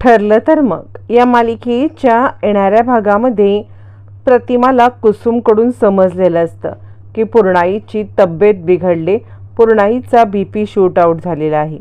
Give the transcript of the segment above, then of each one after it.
ठरलं तर मग. या मालिकेच्या येणाऱ्या भागामध्ये प्रतिमाला कुसुमकडून समजलेलं असतं की पूर्णाईची तब्येत बिघडली पूर्णाईचा बी पी शूट आऊट झालेला आहे.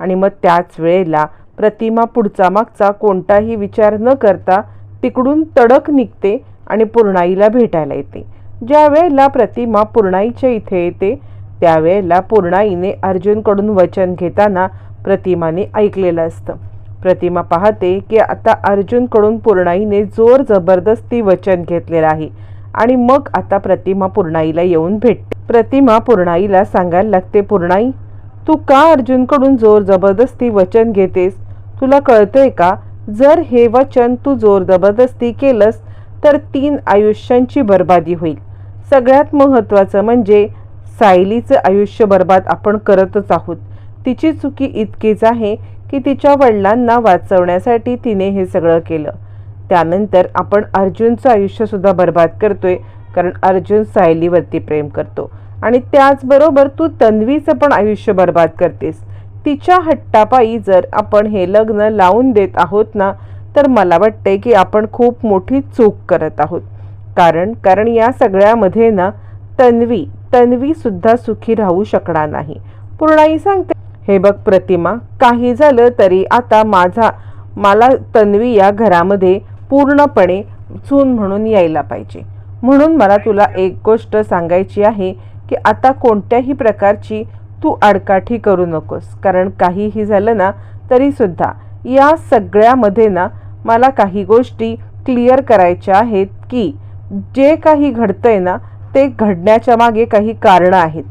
आणि मग त्याच वेळेला प्रतिमा पुढचा मागचा कोणताही विचार न करता तिकडून तडक निघते आणि पूर्णाईला भेटायला येते. ज्या वेळेला प्रतिमा पूर्णाईच्या इथे येते त्यावेळेला पूर्णाईने अर्जुनकडून वचन घेताना प्रतिमाने ऐकलेलं असतं. प्रतिमा पाहते की आता अर्जुनकडून पूर्णाईने जोर जबरदस्ती वचन घेतलेलं आहे आणि मग आता प्रतिमा पूर्णाईला येऊन भेटते. प्रतिमा पूर्णाईला सांगायला लागते पूर्णाई तू का अर्जुनकडून जोर जबरदस्ती वचन घेतेस? तुला कळतंय का? जर हे वचन तू जोर जबरदस्ती केलंस तर तीन आयुष्यांची बर्बादी होईल. सगळ्यात महत्त्वाचं म्हणजे सायलीचं आयुष्य बर्बाद आपण करतच आहोत. तिची चुकी इतकीच आहे की तिच्या वडिलांना वाचवण्यासाठी तिने हे सगळं केलं. त्यानंतर आपण अर्जुनचं आयुष्यसुद्धा बर्बाद करतोय कारण अर्जुन सायलीवरती प्रेम करतो. आणि त्याचबरोबर तू तन्वीचं पण आयुष्य बर्बाद करतेस. तिच्या हट्टापायी जर आपण हे लग्न लावून देत आहोत ना तर मला वाटते की आपण खूप मोठी चूक करत आहोत. कारण कारण या सगळ्यामध्ये ना तन्वी तन्वी सुद्धा सुखी राहू शकणार नाही. पूर्णाई सांगते हे बघ प्रतिमा काही झालं तरी आता माझा मला तन्वी या घरामध्ये पूर्णपणे चून म्हणून यायला पाहिजे. म्हणून मला तुला एक गोष्ट सांगायची आहे की आता कोणत्याही प्रकारची तू आडकाठी करू नकोस. कारण काहीही झालं ना तरीसुद्धा या सगळ्यामध्ये ना मला काही गोष्टी क्लिअर करायच्या आहेत की जे काही घडतंय ना ते घडण्याच्या मागे काही कारणं आहेत.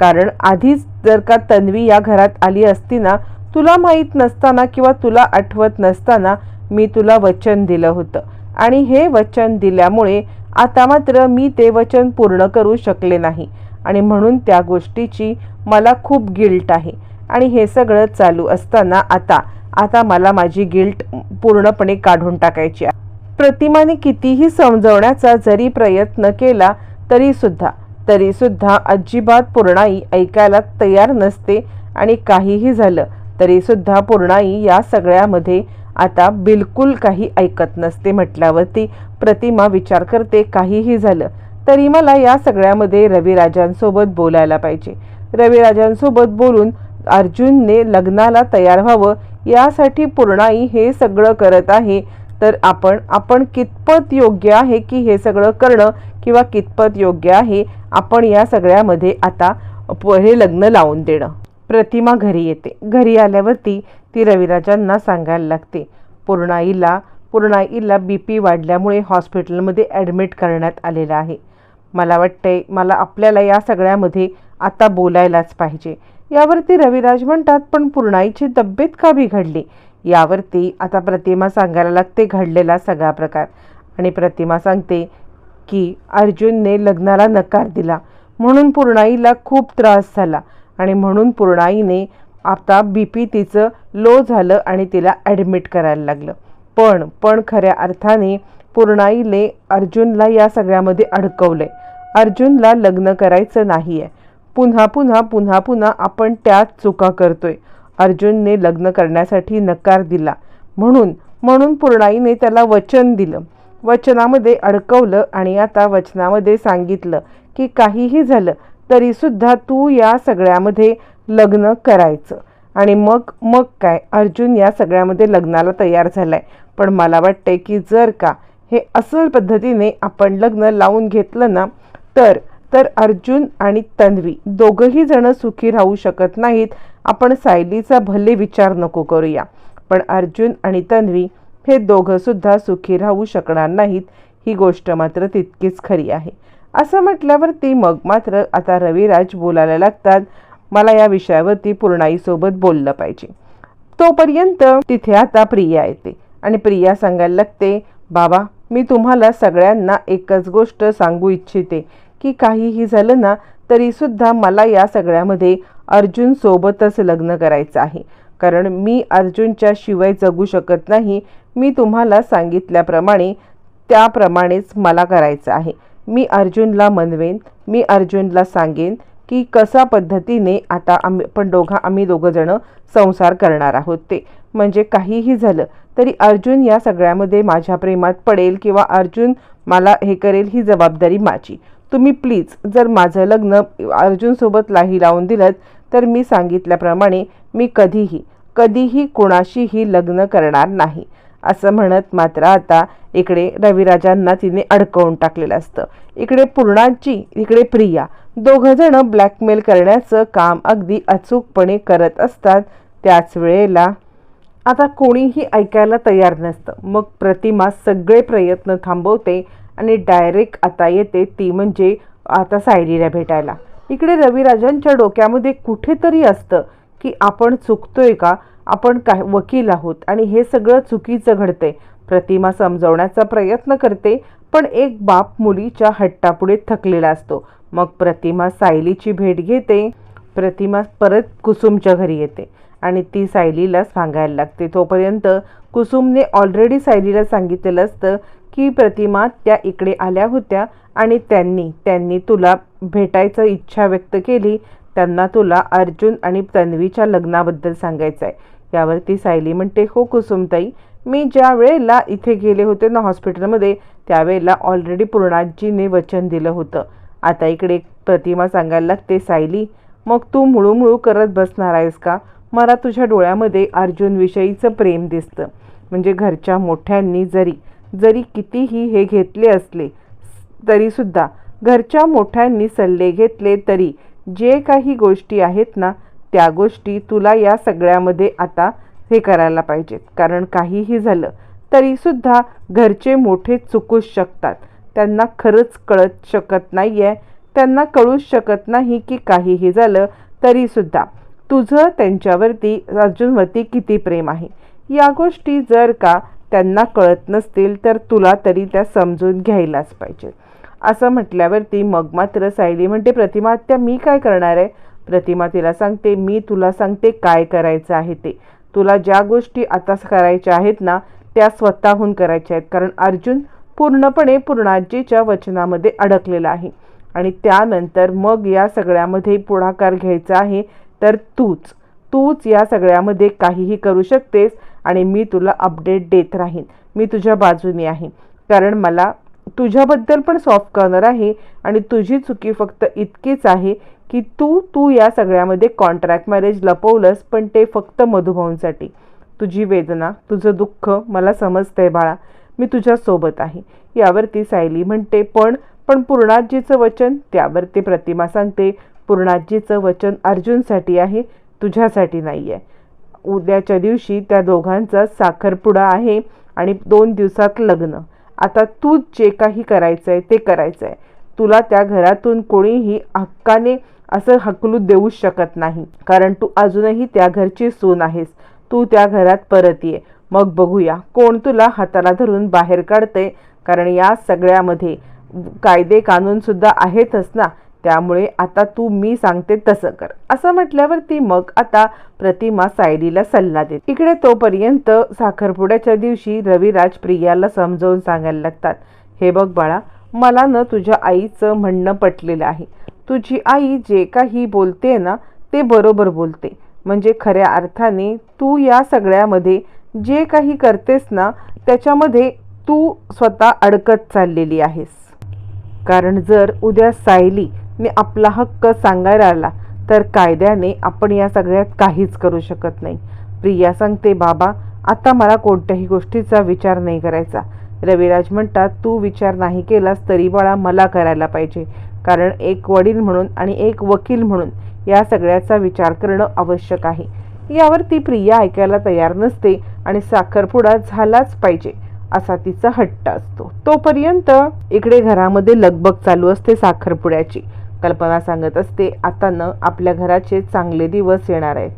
कारण आधीच जर का तन्वी या घरात आली असती ना तुला माहीत नसताना किंवा तुला आठवत नसताना मी तुला वचन दिलं होतं. आणि हे वचन दिल्यामुळे आता मात्र मी ते वचन पूर्ण करू शकले नाही. आणि म्हणून त्या गोष्टीची मला खूप गिल्ट आहे. आणि हे सगळं चालू असताना आता आता मला माझी गिल्ट पूर्णपणे काढून टाकायची आहे. प्रतिमाने कितीही समजवण्याचा जरी प्रयत्न केला तरीसुद्धा तरीसुद्धा अजिबात पूर्णाई ऐकायला तयार नसते आणि काहीही झालं तरीसुद्धा पूर्णाई या सगळ्यामध्ये आता बिलकुल काही ऐकत नसते म्हटल्यावरती प्रतिमा विचार करते काहीही झालं तरी मला या सगळ्यामध्ये रविराजांसोबत बोलायला पाहिजे. रविराजांसोबत बोलून अर्जुनने लग्नाला तयार व्हावं यासाठी पूर्णाई हे सगळं करत आहे. तर आपण आपण कितपत योग्य आहे की हे सगळं करणं किंवा कितपत योग्य आहे आपण या सगळ्यामध्ये आता हे लग्न लावून देणं. प्रतिमा घरी येते. घरी आल्यावरती ती रविराजांना सांगायला लागते पूर्णाईला पूर्णाईला बी पी वाढल्यामुळे हॉस्पिटलमध्ये ॲडमिट करण्यात आलेलं आहे. मला वाटतंय मला आपल्याला या सगळ्यामध्ये आता बोलायलाच पाहिजे. यावरती रविराज म्हणतात पण पूर्णाईची तब्येत का बिघडली? यावरती आता प्रतिमा सांगायला लागते घडलेला सगळा प्रकार. आणि प्रतिमा सांगते की अर्जुनने लग्नाला नकार दिला. म्हणून पूर्णाईला खूप त्रास झाला. आणि म्हणून पूर्णाईने आता बी पी तिचं लो झालं आणि तिला ॲडमिट करायला लागलं. पण पण खऱ्या अर्थाने पूर्णाईने अर्जुनला या सगळ्यामध्ये अडकवलंय. अर्जुनला लग्न करायचं नाही आहे पुन्हा पुन्हा पुन्हा पुन्हा आपण त्याच चुका करतोय. अर्जुनने लग्न करण्यासाठी नकार दिला. म्हणून म्हणून पूर्णाईने त्याला वचन दिलं. वचनामध्ये अडकवलं आणि आता वचनामध्ये सांगितलं की काहीही झालं तरीसुद्धा तू या सगळ्यामध्ये लग्न करायचं. आणि मग मग काय? अर्जुन या सगळ्यामध्ये लग्नाला तयार झालाय. पण मला वाटते की जर का हे असं पद्धतीने आपण लग्न लावून घेतलं ना तर तर अर्जुन आणि तन्वी दोघंही जण सुखी राहू शकत नाहीत. आपण सायलीचा भले विचार नको करूया. पण अर्जुन आणि तन्वी हे दोघंसुद्धा सुखी राहू शकणार नाहीत. ही गोष्ट मात्र तितकीच खरी आहे. असं म्हटल्यावरती मग मात्र आता रविराज बोलायला लागतात. मला या विषयावरती पूर्णाईसोबत बोललं पाहिजे. तोपर्यंत तिथे आता प्रिया येते आणि प्रिया सांगायला लागते बाबा मी तुम्हाला सगळ्यांना एकच गोष्ट सांगू इच्छिते. की काहीही झालं ना तरीसुद्धा मला या सगळ्यामध्ये अर्जुनसोबतच लग्न करायचं आहे. कारण मी अर्जुनच्या शिवाय जगू शकत नाही मी तुम्हाला सांगितल्याप्रमाणे त्याप्रमाणेच मला करायचं आहे. मी अर्जुनला मनवेन मी अर्जुनला सांगेन की कसा पद्धतीने आता आम्ही पण दोघा आम्ही दोघंजणं संसार करणार आहोत ते. म्हणजे काहीही झालं तरी अर्जुन या सगळ्यामध्ये माझ्या प्रेमात पडेल किंवा अर्जुन मला हे करेल ही जबाबदारी माझी. तुम्ही प्लीज जर माझं लग्न अर्जुनसोबत लाही लावून दिलं तर मी सांगितल्याप्रमाणे मी कधीही कधीही कुणाशीही लग्न करणार नाही. असं म्हणत मात्र आता इकडे रविराजांना तिने अडकवून टाकलेलं असतं. इकडे पूर्णाची इकडे प्रिया दोघंजणं ब्लॅकमेल करण्याचं काम अगदी अचूकपणे करत असतात. त्याच वेळेला आता कोणीही ऐकायला तयार नसतं. मग प्रतिमा सगळे प्रयत्न थांबवते आणि डायरेक्ट आता येते ती म्हणजे आता सायरीला भेटायला. इकडे रविराजांच्या डोक्यामध्ये कुठेतरी असतं की आपण चुकतोय का? आपण काय वकील आहोत आणि हे सगळं चुकीचं घडतंय. प्रतिमा समजवण्याचा प्रयत्न करते पण एक बाप मुलीच्या हट्टापुढे थकलेला असतो. मग प्रतिमा सायलीची भेट घेते. प्रतिमा परत कुसुमच्या घरी येते आणि ती सायलीला सांगायला लागते. तोपर्यंत कुसुमने ऑलरेडी सायलीला सांगितलेलं असतं की प्रतिमा त्या इकडे आल्या होत्या आणि त्यांनी त्यांनी तुला भेटायचं इच्छा व्यक्त केली त्यांना तुला अर्जुन आणि तन्वीच्या लग्नाबद्दल सांगायचं आहे यावरती सायली म्हणते हो कुसुमताई मी ज्या वेळेला इथे गेले होते ना हॉस्पिटलमध्ये त्यावेळेला ऑलरेडी पूर्णाजीने वचन दिलं होतं. आता इकडे प्रतिमा सांगायला लागते सायली मग तू मुळूमुळू करत बसणार आहेस का? मला तुझ्या डोळ्यामध्ये अर्जुनविषयीचं प्रेम दिसतं. म्हणजे घरच्या मोठ्यांनी जरी जरी कितीही हे घेतले असले तरीसुद्धा घरच्या मोठ्यांनी सल्ले घेतले तरी जे काही गोष्टी आहेत ना त्या गोष्टी तुला या सगळ्यामध्ये आता हे करायला पाहिजेत. कारण काहीही झालं तरीसुद्धा घरचे मोठे चुकूच शकतात. त्यांना खरंच कळत शकत नाही आहे त्यांना कळूच शकत नाही की काहीही झालं तरीसुद्धा तुझं त्यांच्यावरती अर्जुनवरती किती प्रेम आहे? या गोष्टी जर का त्यांना कळत नसतील तर तुला तरी त्या समजून घ्यायलाच पाहिजे. असं म्हटल्यावरती मग मात्र सायली म्हणते प्रतिमा त्या मी काय करणार आहे? प्रतिमा तिला सांगते मी तुला सांगते काय करायचं आहे ते. तुला ज्या गोष्टी आता करायच्या आहेत ना त्या स्वतःहून करायच्या आहेत. कारण अर्जुन पूर्णपणे पूर्णाजीच्या वचनामध्ये अडकलेला आहे. आणि त्यानंतर मग या सगळ्यामध्ये पुढाकार घ्यायचा आहे तर तूच. तूच या सगळ्यामध्ये काहीही करू शकतेस आणि मी तुला अपडेट देत राहीन. मी तुझ्या बाजूने आहे. कारण मला तुझ्याबद्दल पण सॉफ्ट कॉर्नर आहे आणि तुझी चुकी फक्त इतकीच आहे की तू तू या सगळ्यामध्ये कॉन्ट्रॅक्ट मॅरेज लपवलंस पण ते फक्त मधुभाऊंसाठी. तुझी वेदना तुझं दुःख मला समजतंय बाळा. मी तुझ्यासोबत आहे. यावरती सायली म्हणते पण पण पूर्णाजीचं वचन त्यावरती प्रतिमा सांगते पूर्णाजीचं वचन अर्जुनसाठी आहे. तुझ्यासाठी नाही आहे उद्याच्या दिवशी त्या दोघांचा साखरपुडा आहे आणि दोन दिवसात लग्न. आता तू जे काही करायचं आहे ते करायचं आहे तुला त्या घरातून कोणीही हक्काने असं हकलू देऊ शकत नाही. कारण तू अजूनही त्या घरची सून आहेस. तू त्या घरात परत ये. मग बघूया कोण तुला हाताला धरून बाहेर काढते कारण या सगळ्यामध्ये कायदे कानूनसुद्धा आहेतच ना. त्यामुळे आता तू मी सांगते तसं कर. असं म्हटल्यावरती मग आता प्रतिमा सायलीला सल्ला देते. इकडे तोपर्यंत साखरपुड्याच्या दिवशी रविराज प्रियाला समजावून सांगायला लागतात हे बघ बाळा मला न तुझ्या आईचं म्हणणं पटलेलं आहे. तुझी आई जे काही बोलते ना ते बरोबर बोलते. म्हणजे खऱ्या अर्थाने तू या सगळ्यामध्ये जे काही करतेस ना त्याच्यामध्ये तू स्वतः अडकत चाललेली आहेस. कारण जर उद्या सायली ने आपला हक्क सांगायला आला तर कायद्याने आपण या सगळ्यात काहीच करू शकत नाही. प्रिया सांगते बाबा आता मला कोणत्याही गोष्टीचा विचार नाही करायचा. रविराज म्हणतात तू विचार नाही केलास तरी बाळा मला करायला पाहिजे. कारण एक वडील म्हणून आणि एक वकील म्हणून या सगळ्याचा विचार करणं आवश्यक आहे. यावर ती प्रिया ऐकायला तयार नसते आणि साखरपुडा झालाच पाहिजे असा तिचा हट्ट असतो. तोपर्यंत इकडे घरामध्ये लगबग चालू असते साखरपुड्याची. कल्पना सांगत असते आता न आपल्या घराचे चांगले दिवस येणार आहेत.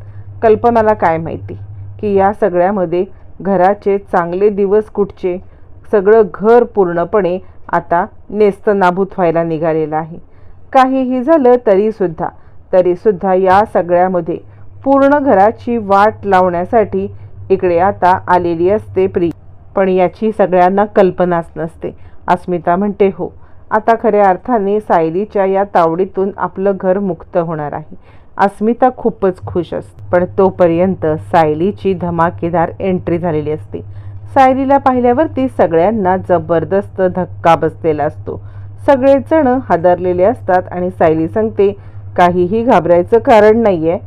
कल्पनाला काय माहिती? की या सगळ्यामध्ये घराचे चांगले दिवस कुठचे? सगळं घर पूर्णपणे आता नेस्त नाबूत व्हायला निघालेलं आहे. काहीही झालं तरीसुद्धा तरीसुद्धा या सगळ्यामध्ये पूर्ण घराची वाट लावण्यासाठी इकडे आता आलेली असते प्री पण याची सगळ्यांना कल्पनाच नसते. अस्मिता म्हणते हो आता खऱ्या अर्थाने सायलीच्या या तावडीतून आपलं घर मुक्त होणार आहे. अस्मिता खूपच खुश असते पण तोपर्यंत सायलीची धमाकेदार एंट्री झालेली असते. सायलीला पाहिल्यावरती सगळ्यांना जबरदस्त धक्का बसलेला असतो. सगळेजण हादरलेले असतात आणि सायली सांगते काहीही घाबरायचं कारण नाही आहे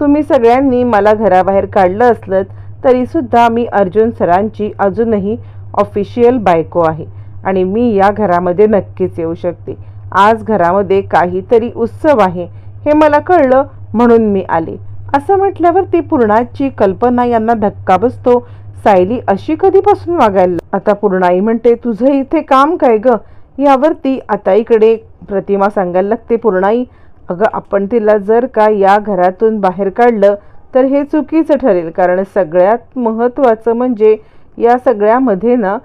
तुम्ही सगळ्यांनी मला घराबाहेर काढलं असलं तरीसुद्धा मी अर्जुन सरांची अजूनही ऑफिशियल बायको आहे. आणि मी या घरामध्ये नक्कीच येऊ शकते. आज घरामध्ये काहीतरी उत्सव आहे हे मला कळलं म्हणून मी आले. असं म्हटल्यावर ती पूर्णाची कल्पना यांना धक्का बसतो. सायली अशी कधीपासून वागायला आता पूर्णाई म्हणते तुझं इथे काम काय ग? यावरती आता इकडे प्रतिमा सांगायला लागते पूर्णाई. अगं आपण तिला जर का या घरातून बाहेर काढलं तर हे चुकीचं ठरेल. कारण सगळ्यात महत्त्वाचं म्हणजे या सगळ्यामध्ये ना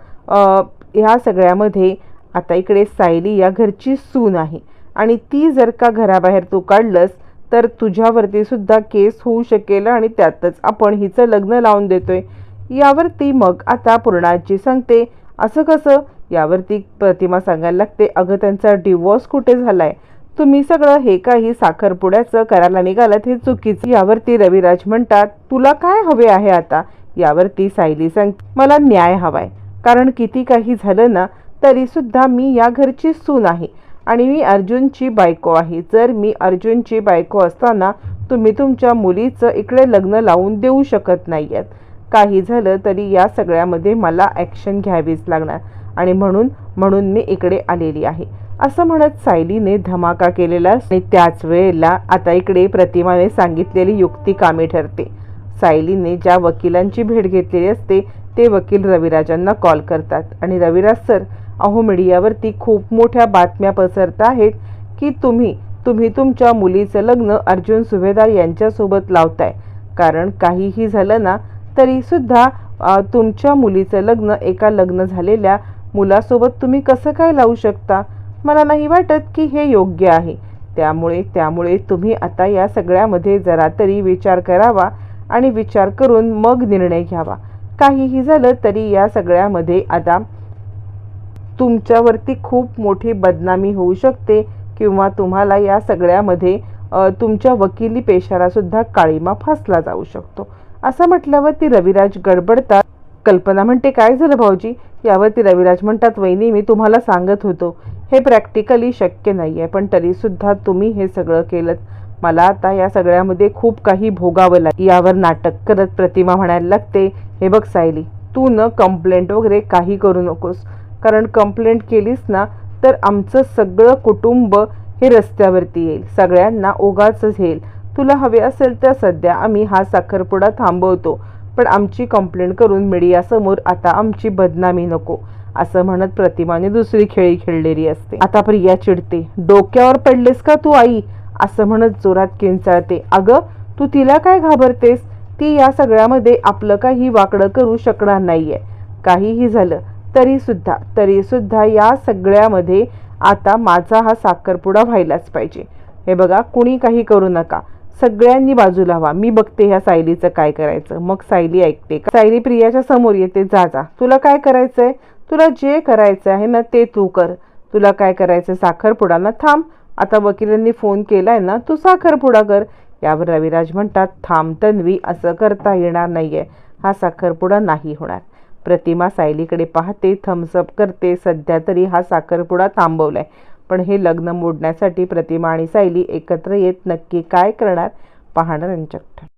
ह्या सगळ्यामध्ये आता इकडे सायली या घरची सून आहे. आणि ती जर का घराबाहेर तू काढलंस तर तुझ्यावरती सुद्धा केस होऊ शकेल आणि त्यातच आपण हिचं लग्न लावून देतोय. यावरती मग आता पूर्णाची सांगते असं कसं? यावरती प्रतिमा सांगायला लागते अगं त्यांचा डिवोर्स कुठे झालाय? तुम्ही सगळं हे काही साखरपुड्याचं करायला निघालात हे चुकीचं. यावरती रविराज म्हणतात तुला काय हवे आहे आता? यावरती सायली सांग मला न्याय हवाय. कारण किती काही झालं ना तरीसुद्धा मी या घरची सून आहे आणि मी अर्जुनची बायको आहे. जर मी अर्जुनची बायको असताना तुम्ही तुमच्या मुलीचं इकडे लग्न लावून देऊ शकत नाही आहेत काही झालं तरी या सगळ्यामध्ये मला ॲक्शन घ्यावीच लागणार. आणि म्हणून म्हणून मी इकडे आलेली आहे. असं म्हणत सायलीने धमाका केलेला आणि त्याच वेळेला आता इकडे प्रतिमाने सांगितलेली युक्ती कामी ठरते. सायलीने ज्या वकिलांची भेट घेतलेली असते ते वकील रविराजांना कॉल करतात. आणि रविराज सर अहो मीडियावरती खूप मोठ्या बातम्या पसरत आहेत की तुम्ही तुम्ही तुमच्या मुलीचं लग्न अर्जुन सुभेदार यांच्यासोबत लावताय. कारण काहीही झालं ना तरीसुद्धा तुमच्या मुलीचं लग्न एका लग्न झालेल्या मुलासोबत तुम्ही कसं काय लावू शकता? मला नाही वाटत की हे योग्य आहे. त्यामुळे त्यामुळे तुम्ही आता या सगळ्यामध्ये जरा तरी विचार करावा. आणि विचार करून मग निर्णय घ्यावा. काहीही झालं तरी या सगळ्यामध्ये आता तुमच्यावरती खूप मोठी बदनामी होऊ शकते किंवा तुम्हाला या सगळ्यामध्ये तुमच्या वकिली पेशाला सुद्धा काळीमा फासला जाऊ शकतो. असं म्हटल्यावर ती रविराज गडबडतात. कल्पना म्हणते काय झालं भाऊजी? यावरती रविराज म्हणतात वहिनी मी तुम्हाला सांगत होतो. हे प्रॅक्टिकली शक्य नाही आहे पण तरीसुद्धा तुम्ही हे सगळं केलं मला आता या सगळ्यामध्ये खूप काही भोगावं लागेल. यावर नाटक करत प्रतिमा म्हणायला लागते हे बघ सायली तू न कंप्लेंट वगैरे काही करू नकोस. कारण कंप्लेंट केलीस ना तर आमचं सगळं कुटुंब हे रस्त्यावरती येईल. सगळ्यांना ओघाचंच येईल तुला हवे असेल तर सध्या आम्ही हा साखरपुडा थांबवतो पण आमची कंप्लेंट करून मीडियासमोर आता आमची बदनामी नको असं म्हणत प्रतिमाने दुसरी खेळी खेळलेली असते. आता प्रिया चिडते. डोक्यावर पडलेस का तू आई? असं म्हणत जोरात किंचाळते. अगं तू तिला काय घाबरतेस? ती या सगळ्यामध्ये आपलं काही वाकडं करू शकणार नाहीये. काहीही झालं तरीसुद्धा तरीसुद्धा या सगळ्यामध्ये आता माझा हा साखरपुडा व्हायलाच पाहिजे. हे बघा कुणी काही करू नका. सगळ्यांनी बाजूला व्हा मी बघते ह्या सायलीचं काय करायचं. मग सायली ऐकते सायली प्रियाच्या समोर येते. जा जा. तुला काय करायचंय? तुला जे करायचं आहे ना ते तू कर. तुला काय करायचं साखरपुडा ना थांब. आता वकिलांनी फोन केलाय ना तू साखरपुडा कर. यावर रविराज म्हणतात थांब तन्वी असं करता येणार नाहीये. हा साखरपुडा नाही होणार. प्रतिमा सायलीकडे पाहते थम्सअप करते सध्या तरी हा साखरपुडा थांबवलाय. पण हे लग्न मोडण्यासाठी प्रतिमा आणि सायली एकत्र येत नक्की काय करणार पाहणार यांच्याकडे